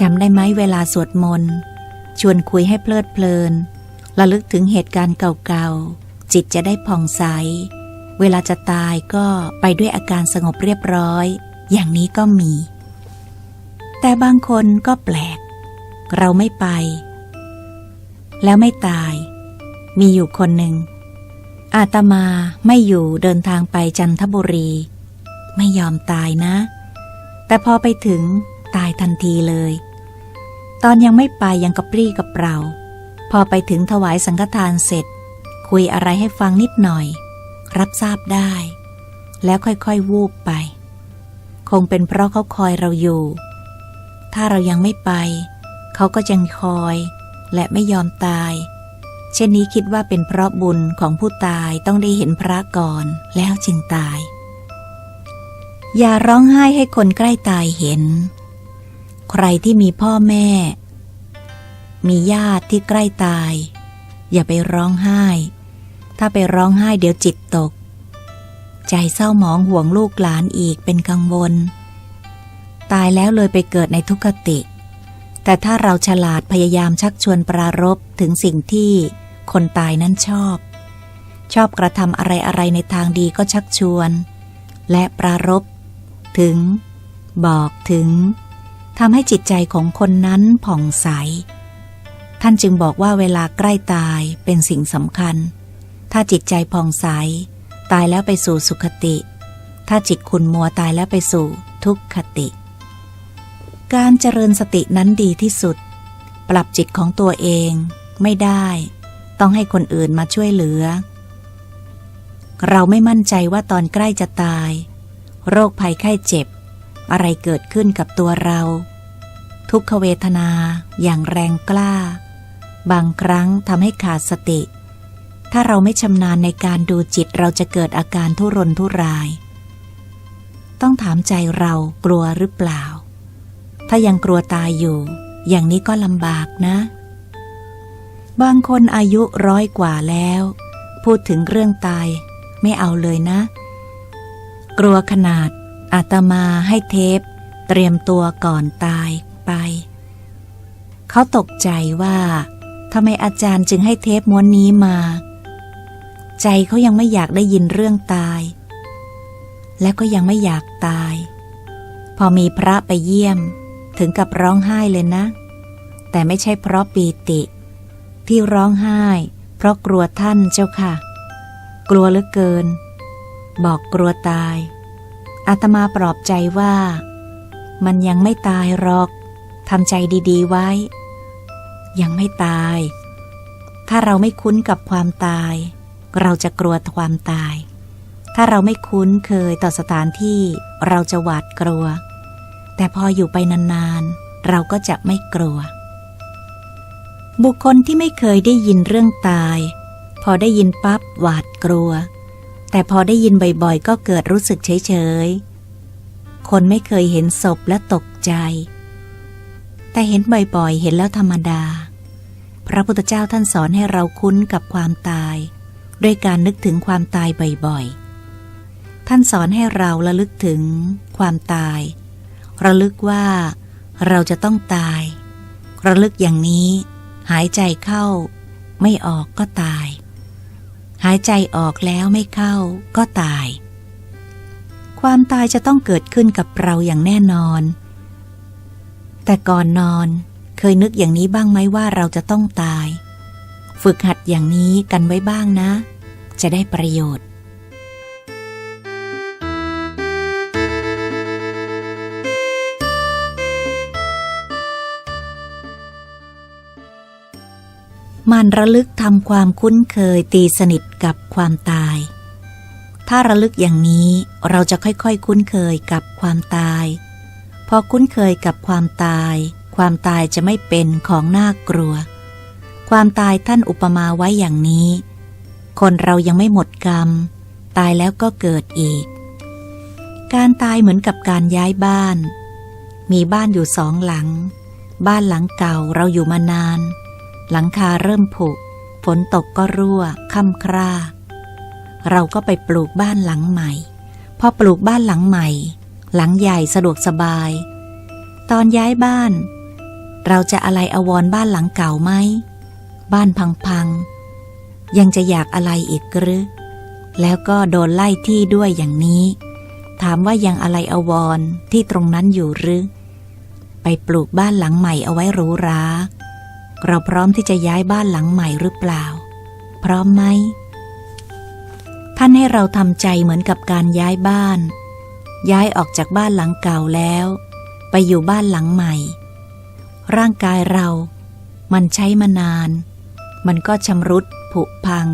จำได้ไหมเวลาสวดมนต์ ชวนคุยให้เพลิดเพลินระลึกถึงเหตุการณ์เก่าๆ จิตจะได้ผ่องใส เวลาจะตายก็ไปด้วยอาการสงบเรียบร้อย อย่างนี้ก็มี แต่บางคนก็แปลก เราไม่ไป แล้วไม่ตาย มีอยู่คนหนึ่ง อาตมาไม่อยู่เดินทางไปจันทบุรี ไม่ยอมตายนะ แต่พอไปถึง ตายทันทีเลย ตอนยังไม่ไปยังกระปรี้กระเปร่า พอไปถึงถวายสังฆทานเสร็จ คุยอะไรให้ฟังนิดหน่อย รับทราบได้ แล้วค่อยๆวูบไป คงเป็นเพราะเขาคอยเราอยู่ ถ้าเรายังไม่ไป เขาก็ยังคอย และไม่ยอมตาย เช่นนี้คิดว่าเป็นเพราะบุญของผู้ตายต้องได้เห็นพระก่อนแล้วจึงตายอย่าร้องไห้ให้คนใกล้ตายเห็น ใครที่มีพ่อแม่ มีญาติที่ใกล้ตาย อย่าไปร้องไห้ ถ้าไปร้องไห้เดี๋ยวจิตตก ใจเศร้าหมองห่วงลูกหลานอีกเป็นกังวล ตายแล้วเลยไปเกิดในทุกขติ แต่ถ้าเราฉลาดพยายามชักชวนปรารบถึงสิ่งที่คนตายนั้นชอบ ชอบกระทำอะไรอะไรในทางดีก็ชักชวน และปรารบถึง บอกถึง ทำให้จิตใจของคนนั้นผ่องใส ท่านจึงบอกว่าเวลาใกล้ตายเป็นสิ่งสำคัญ ถ้าจิตใจผ่องใส ตายแล้วไปสู่สุขติ ถ้าจิตขุนมัวตายแล้วไปสู่ทุกขติ การเจริญสตินั้นดีที่สุด ปรับจิตของตัวเองไม่ได้ ต้องให้คนอื่นมาช่วยเหลือ เราไม่มั่นใจว่าตอนใกล้จะตาย โรคภัยไข้เจ็บ อะไรเกิดขึ้นกับตัวเรา ทุกขเวทนาอย่างแรงกล้า บางครั้งทำให้ขาดสติ ถ้าเราไม่ชำนาญในการดูจิตเราจะเกิดอาการทุรนทุราย ต้องถามใจเรากลัวหรือเปล่า ถ้ายังกลัวตายอยู่ อย่างนี้ก็ลำบากนะ บางคนอายุร้อยกว่าแล้ว พูดถึงเรื่องตาย ไม่เอาเลยนะ กลัวขนาดอาตมาให้เทป เตรียมตัวก่อนตาย ไป เขาตกใจว่าทำไมอาจารย์จึงให้เทปม้วนนี้มา ใจเขายังไม่อยากได้ยินเรื่องตาย และก็ยังไม่อยากตาย พอมีพระไปเยี่ยมถึงกับร้องไห้เลยนะ แต่ไม่ใช่เพราะปีติ ที่ร้องไห้ เพราะกลัวท่านเจ้าค่ะ กลัวเหลือเกิน บอกกลัวตายอาตมาปลอบใจว่า มันยังไม่ตายหรอก ทำใจดีๆไว้ ยังไม่ตาย ถ้าเราไม่คุ้นกับความตาย เราจะกลัวความตาย ถ้าเราไม่คุ้นเคยต่อสถานที่เราจะหวาดกลัว แต่พออยู่ไปนานๆ เราก็จะไม่กลัว บุคคลที่ไม่เคยได้ยินเรื่องตาย พอได้ยินปั๊บหวาดกลัว แต่พอได้ยินบ่อยๆ ก็เกิดรู้สึกเฉยๆคนไม่เคยเห็นศพและตกใจ แต่เห็นบ่อยๆ เห็นแล้วธรรมดา พระพุทธเจ้าท่านสอนให้เราคุ้นกับความตาย ด้วยการนึกถึงความตายบ่อยๆ ท่านสอนให้เราระลึกถึงความตาย ระลึกว่าเราจะต้องตาย ระลึกอย่างนี้ หายใจเข้า ไม่ออกก็ตาย หายใจออกแล้วไม่เข้าก็ตาย ความตายจะต้องเกิดขึ้นกับเราอย่างแน่นอน แต่ก่อนนอนเคยนึกอย่างนี้บ้างไหมว่าเราจะต้องตาย ฝึกหัดอย่างนี้กันไว้บ้างนะ จะได้ประโยชน์มันระลึกทำความคุ้นเคยตีสนิทกับความตาย ถ้าระลึกอย่างนี้เราจะค่อยๆ คุ้นเคยกับความตาย อคุ้นเคยกับความตาย ความตายจะไม่เป็นของน่ากลัว ความตายท่านอุปมาไว้อย่างนี้ คนเรายังไม่หมดกรรม ตายแล้วก็เกิดอีก การตายเหมือนกับการย้ายบ้าน มีบ้านอยู่สองหลัง บ้านหลังเก่าเราอยู่มานาน หลังคาเริ่มผุฝนตกก็รั่วค่ำคร่าเราก็ไปปลูกบ้านหลังใหม่ พอปลูกบ้านหลังใหม่ หลังใหญ่สะดวกสบาย ตอนย้ายบ้าน เราจะอะไรอาวรบ้านหลังเก่าไหม บ้านพังๆ ยังจะอยากอะไรอีกหรือ แล้วก็โดนไล่ที่ด้วยอย่างนี้ ถามว่ายังอะไรอาวรที่ตรงนั้นอยู่หรือ ไปปลูกบ้านหลังใหม่เอาไว้หรูหราเราพร้อมที่จะย้ายบ้านหลังใหม่หรือเปล่า พร้อมไหม ท่านให้เราทำใจเหมือนกับการย้ายบ้าน ย้ายออกจากบ้านหลังเก่าแล้ว ไปอยู่บ้านหลังใหม่ ร่างกายเรา มันใช้มานาน มันก็ชำรุดผุพัง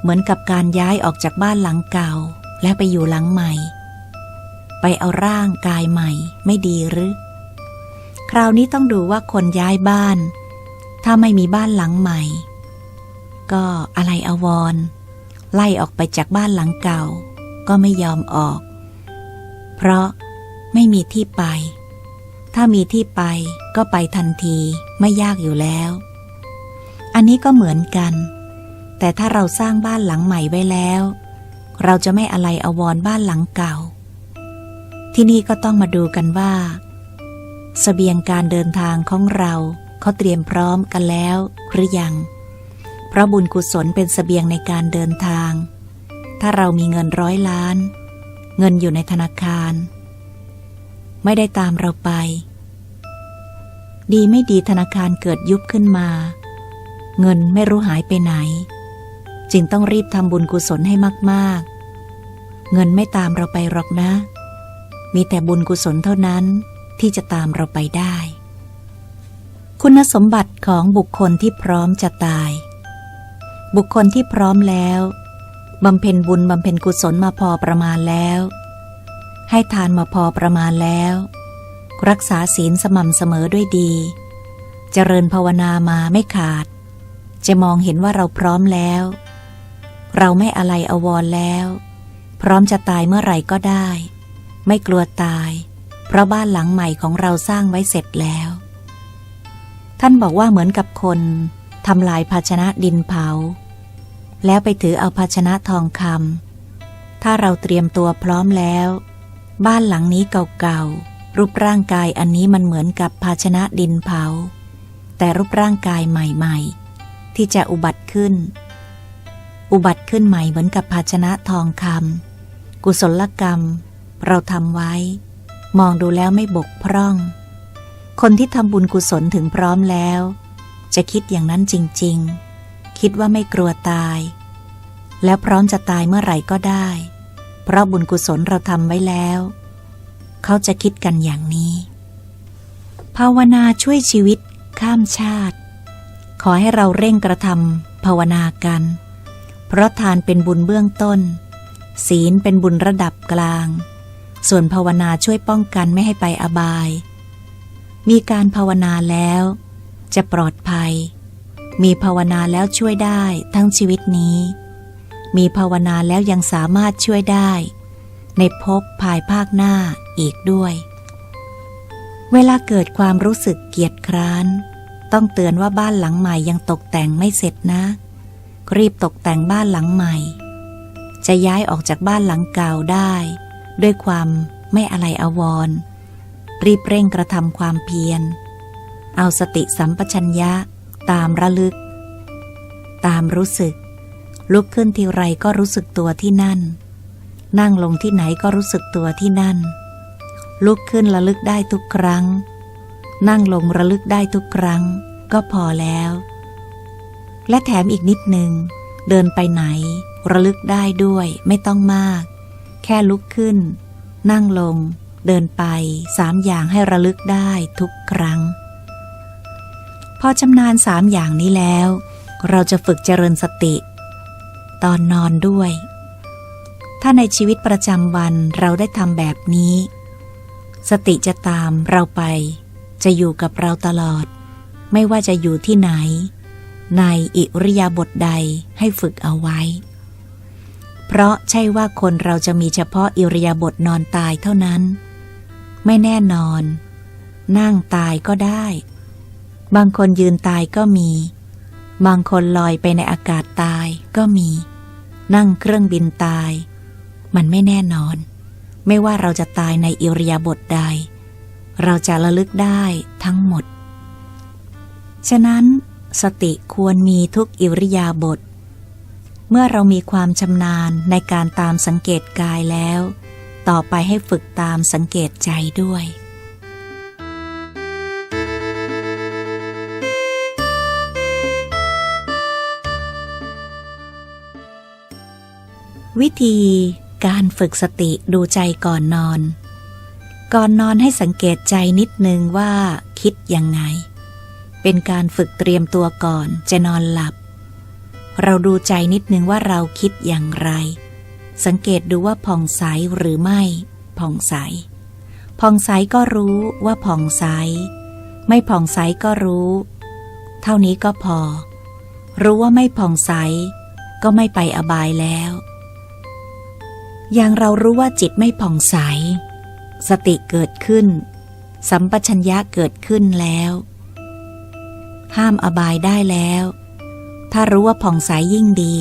เหมือนกับการย้ายออกจากบ้านหลังเก่า และไปอยู่หลังใหม่ ไปเอาร่างกายใหม่ไม่ดีหรือ คราวนี้ต้องดูว่าคนย้ายบ้าน ถ้าไม่มีบ้านหลังใหม่ ก็อะไรอาวรไล่ออกไปจากบ้านหลังเก่า ก็ไม่ยอมออก เพราะไม่มีที่ไป ถ้ามีที่ไปก็ไปทันทีไม่ยากอยู่แล้ว อันนี้ก็เหมือนกัน แต่ถ้าเราสร้างบ้านหลังใหม่ไว้แล้ว เราจะไม่อะไรอาวรบ้านหลังเก่า ที่นี่ก็ต้องมาดูกันว่าสเสบียงการเดินทางของเราเขาเตรียมพร้อมกันแล้วหรือยัง เพราะบุญกุศลเป็นสเสบียงในการเดินทาง ถ้าเรามีเงินร้อยล้าน เงินอยู่ในธนาคาร ไม่ได้ตามเราไป ดีไม่ดีธนาคารเกิดยุบขึ้นมา เงินไม่รู้หายไปไหน จึงต้องรีบทำบุญกุศลให้มากๆ เงินไม่ตามเราไปหรอกนะ มีแต่บุญกุศลเท่านั้นที่จะตามเราไปได้ คุณสมบัติของบุคคลที่พร้อมจะตาย บุคคลที่พร้อมแล้ว บำเพ็ญบุญบำเพ็ญกุศลมาพอประมาณแล้ว ให้ทานมาพอประมาณแล้ว รักษาศีลสม่ำเสมอด้วยดี เจริญภาวนามาไม่ขาด จะมองเห็นว่าเราพร้อมแล้ว เราไม่อะไรอววรแล้ว พร้อมจะตายเมื่อไหร่ก็ได้ ไม่กลัวตาย เพราะบ้านหลังใหม่ของเราสร้างไว้เสร็จแล้ว ท่านบอกว่าเหมือนกับคนทำลายภาชนะดินเผา แล้วไปถือเอาภาชนะทองคำถ้าเราเตรียมตัวพร้อมแล้ว บ้านหลังนี้เก่าๆ รูปร่างกายอันนี้มันเหมือนกับภาชนะดินเผา แต่รูปร่างกายใหม่ๆ ที่จะอุบัติขึ้น อุบัติขึ้นใหม่เหมือนกับภาชนะทองคำกุศลกรรม เราทำไว้ มองดูแล้วไม่บกพร่อง คนที่ทำบุญกุศลถึงพร้อมแล้ว จะคิดอย่างนั้นจริง ๆ คิดว่าไม่กลัวตาย แล้วพร้อมจะตายเมื่อไหร่ก็ได้ เพราะบุญกุศลเราทำไว้แล้ว เขาจะคิดกันอย่างนี้ ภาวนาช่วยชีวิตข้ามชาติ ขอให้เราเร่งกระทำภาวนากัน เพราะทานเป็นบุญเบื้องต้น ศีลเป็นบุญระดับกลาง ส่วนภาวนาช่วยป้องกันไม่ให้ไปอบาย มีการภาวนาแล้ว จะปลอดภัย มีภาวนาแล้วช่วยได้ทั้งชีวิตนี้ มีภาวนาแล้วยังสามารถช่วยได้ ในภพภายภาคหน้าอีกด้วย เวลาเกิดความรู้สึกเกียจคร้าน ต้องเตือนว่าบ้านหลังใหม่ยังตกแต่งไม่เสร็จนะ รีบตกแต่งบ้านหลังใหม่ จะย้ายออกจากบ้านหลังเก่าได้ ด้วยความไม่อะไรอาวรรีบเร่งกระทำความเพียร เอาสติสัมปชัญญะ ตามระลึก ตามรู้สึก ลุกขึ้นทีไรก็รู้สึกตัวที่นั่น นั่งลงที่ไหนก็รู้สึกตัวที่นั่น ลุกขึ้นระลึกได้ทุกครั้ง นั่งลงระลึกได้ทุกครั้ง ก็พอแล้ว และแถมอีกนิดหนึ่งเดินไปไหน ระลึกได้ด้วยไม่ต้องมาก แค่ลุกขึ้น นั่งลง เดินไปสามอย่างให้ระลึกได้ทุกครั้ง พอชำนาญสามอย่างนี้แล้ว เราจะฝึกเจริญสติ ตอนนอนด้วย ถ้าในชีวิตประจำวันเราได้ทำแบบนี้ สติจะตามเราไป จะอยู่กับเราตลอด ไม่ว่าจะอยู่ที่ไหน ในอิริยาบถใดให้ฝึกเอาไว้ เพราะใช่ว่าคนเราจะมีเฉพาะอิริยาบถนอนตายเท่านั้น ไม่แน่นอน นั่งตายก็ได้ บางคนยืนตายก็มี บางคนลอยไปในอากาศตายก็มี นั่งเครื่องบินตาย มันไม่แน่นอน ไม่ว่าเราจะตายในอิริยาบถใด เราจะระลึกได้ทั้งหมด ฉะนั้นสติควรมีทุกอิริยาบถเมื่อเรามีความชำนาญในการตามสังเกตกายแล้ว ต่อไปให้ฝึกตามสังเกตใจด้วย วิธีการฝึกสติดูใจก่อนนอน ก่อนนอนให้สังเกตใจนิดนึงว่าคิดยังไง เป็นการฝึกเตรียมตัวก่อนจะนอนหลับ เราดูใจนิดนึงว่าเราคิดอย่างไร สังเกตดูว่าผ่องใสหรือไม่ ผ่องใส ผ่องใสก็รู้ว่าผ่องใส ไม่ผ่องใสก็รู้ เท่านี้ก็พอ รู้ว่าไม่ผ่องใส ก็ไม่ไปอบายแล้ว อย่างเรารู้ว่าจิตไม่ผ่องใส สติเกิดขึ้น สัมปชัญญะเกิดขึ้นแล้ว ห้ามอบายได้แล้ว ถ้ารู้ว่าผ่องใสยิ่งดี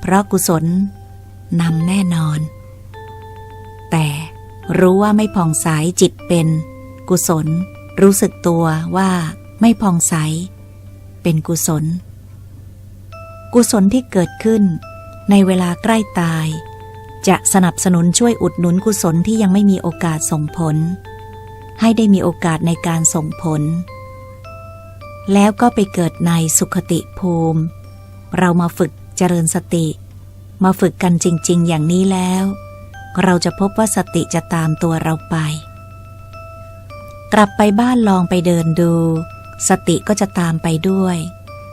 เพราะกุศลนำแน่นอน แต่รู้ว่าไม่ผ่องใสจิตเป็น กุศล รู้สึกตัวว่าไม่ผ่องใส เป็นกุศล กุศลที่เกิดขึ้นในเวลาใกล้ตาย จะสนับสนุนช่วยอุดหนุนกุศลที่ยังไม่มีโอกาสส่งผล ให้ได้มีโอกาสในการส่งผล แล้วก็ไปเกิดในสุขติภูมิ เรามาฝึกเจริญสติ มาฝึกกันจริง ๆ อย่างนี้แล้ว เราจะพบว่าสติจะตามตัวเราไป กลับไปบ้านลองไปเดินดู สติก็จะตามไปด้วย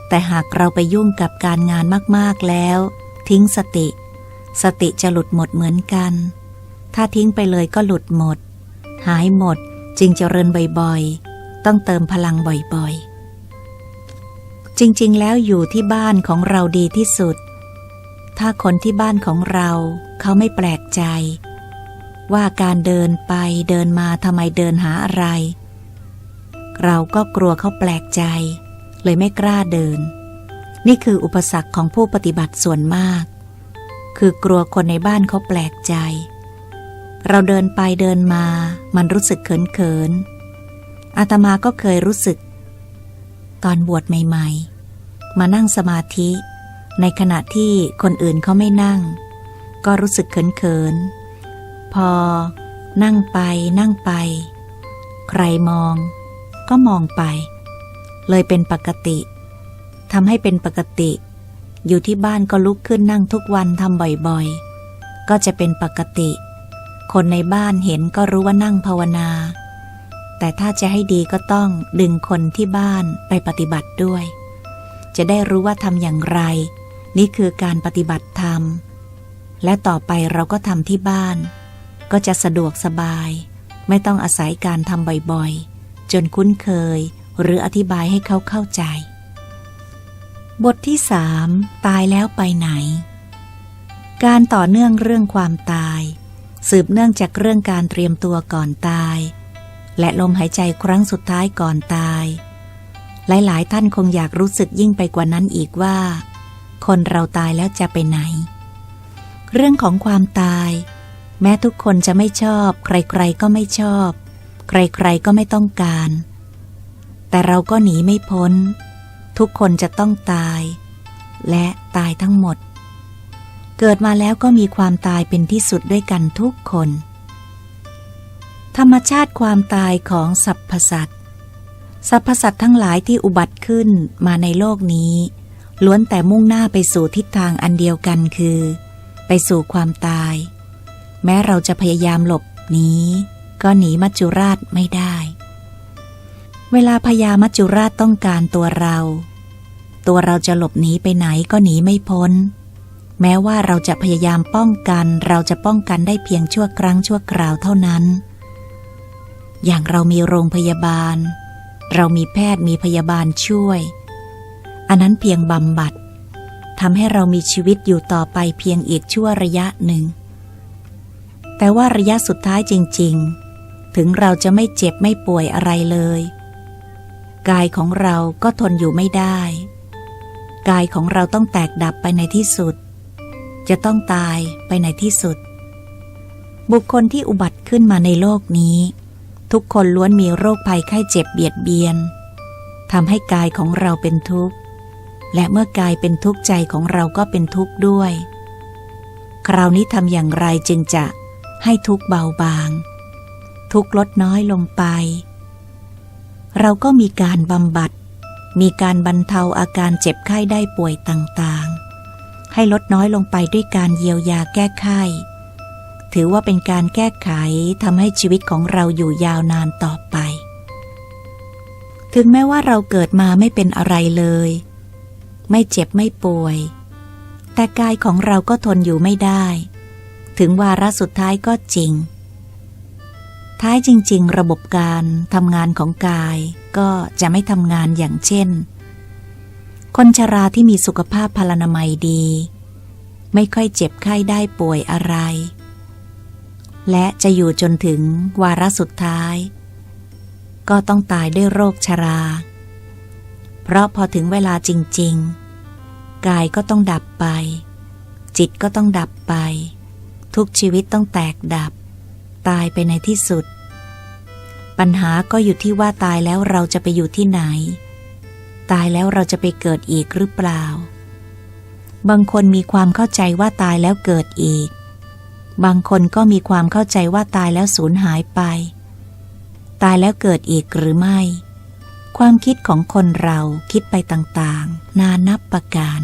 แต่หากเราไปยุ่งกับการงานมาก ๆ แล้ว ทิ้งสติ สติจะหลุดหมดเหมือนกัน ถ้าทิ้งไปเลยก็หลุดหมด หายหมดจึงเจริญบ่อยๆ ต้องเติมพลังบ่อยๆ จริงๆ แล้วอยู่ที่บ้านของเราดีที่สุด ถ้าคนที่บ้านของเรา เขาไม่แปลกใจ ว่าการเดินไปเดินมาทำไมเดินหาอะไร เราก็กลัวเขาแปลกใจ เลยไม่กล้าเดิน นี่คืออุปสรรคของผู้ปฏิบัติส่วนมาก คือกลัวคนในบ้านเขาแปลกใจ เราเดินไปเดินมา มันรู้สึกเขินเขินๆอาตมาก็เคยรู้สึก ตอนบวชใหม่ ๆ มานั่งสมาธิ ในขณะที่คนอื่นเขาไม่นั่ง ก็รู้สึกเขินเขินๆพอ นั่งไปนั่งไป ใครมอง ก็มองไป เลยเป็นปกติทำให้เป็นปกติ อยู่ที่บ้านก็ลุกขึ้นนั่งทุกวันทำบ่อยๆ ก็จะเป็นปกติ คนในบ้านเห็นก็รู้ว่านั่งภาวนา แต่ถ้าจะให้ดีก็ต้องดึงคนที่บ้านไปปฏิบัติด้วย จะได้รู้ว่าทำอย่างไร นี่คือการปฏิบัติธรรม และต่อไปเราก็ทำที่บ้าน ก็จะสะดวกสบาย ไม่ต้องอาศัยการทำบ่อยๆ จนคุ้นเคย หรืออธิบายให้เขาเข้าใจ บทที่สามตายแล้วไปไหน การต่อเนื่องเรื่องความตาย สืบเนื่องจากเรื่องการเตรียมตัวก่อนตาย และลมหายใจครั้งสุดท้ายก่อนตาย หลาย ๆ ท่านคงอยากรู้สึกยิ่งไปกว่านั้นอีกว่า คนเราตายแล้วจะไปไหน เรื่องของความตาย แม้ทุกคนจะไม่ชอบ ใคร ๆ ก็ไม่ชอบ ใคร ๆ ก็ไม่ต้องการ แต่เราก็หนีไม่พ้น ทุกคนจะต้องตาย และตายทั้งหมด เกิดมาแล้วก็มีความตายเป็นที่สุดด้วยกันทุกคน ธรรมชาติความตายของสรรพสัตว์สรรพสัตว์ทั้งหลายที่อุบัติขึ้นมาในโลกนี้ ล้วนแต่มุ่งหน้าไปสู่ทิศทางอันเดียวกันคือ ไปสู่ความตาย แม้เราจะพยายามหลบหนีก็หนีมัจจุราชไม่ได้ เวลาพญามัจจุราชต้องการตัวเรา ตัวเราจะหลบหนีไปไหนก็หนีไม่พ้น แม้ว่าเราจะพยายามป้องกัน เราจะป้องกันได้เพียงชั่วครั้งชั่วคราวเท่านั้น อย่างเรามีโรงพยาบาล เรามีแพทย์มีพยาบาลช่วย อันนั้นเพียงบำบัดทำให้เรามีชีวิตอยู่ต่อไปเพียงอีกชั่วระยะหนึ่ง แต่ว่าระยะสุดท้ายจริง ๆ ถึงเราจะไม่เจ็บไม่ป่วยอะไรเลย กายของเราก็ทนอยู่ไม่ได้ กายของเราต้องแตกดับไปในที่สุด จะต้องตายไปในที่สุด บุคคลที่อุบัติขึ้นมาในโลกนี้ ทุกคนล้วนมีโรคภัยไข้เจ็บเบียดเบียนทำให้กายของเราเป็นทุกข์ และเมื่อกายเป็นทุกข์ใจของเราก็เป็นทุกข์ด้วย คราวนี้ทำอย่างไรจึงจะให้ทุกข์เบาบาง ทุกข์ลดน้อยลงไป เราก็มีการบำบัด มีการบรรเทาอาการเจ็บไข้ได้ป่วยต่างๆ ให้ลดน้อยลงไปด้วยการเยียวยาแก้ไข ถือว่าเป็นการแก้ไขทำให้ชีวิตของเราอยู่ยาวนานต่อไป ถึงแม้ว่าเราเกิดมาไม่เป็นอะไรเลย ไม่เจ็บไม่ป่วย แต่กายของเราก็ทนอยู่ไม่ได้ ถึงวาระสุดท้ายก็จริง ท้ายจริง ๆ ระบบการทำงานของกาย ก็จะไม่ทำงานอย่างเช่น คนชราที่มีสุขภาพพลานามัยดี ไม่ค่อยเจ็บไข้ได้ป่วยอะไร และจะอยู่จนถึงวาระสุดท้าย ก็ต้องตายด้วยโรคชรา เพราะพอถึงเวลาจริง ๆ กายก็ต้องดับไป จิตก็ต้องดับไป ทุกชีวิตต้องแตกดับ ตายไปในที่สุด ปัญหาก็อยู่ที่ว่าตายแล้วเราจะไปอยู่ที่ไหน ตายแล้วเราจะไปเกิดอีกหรือเปล่า บางคนมีความเข้าใจว่าตายแล้วเกิดอีก บางคนก็มีความเข้าใจว่าตายแล้วสูญหายไป ตายแล้วเกิดอีกหรือไม่ ความคิดของคนเราคิดไปต่างๆ นานับประการ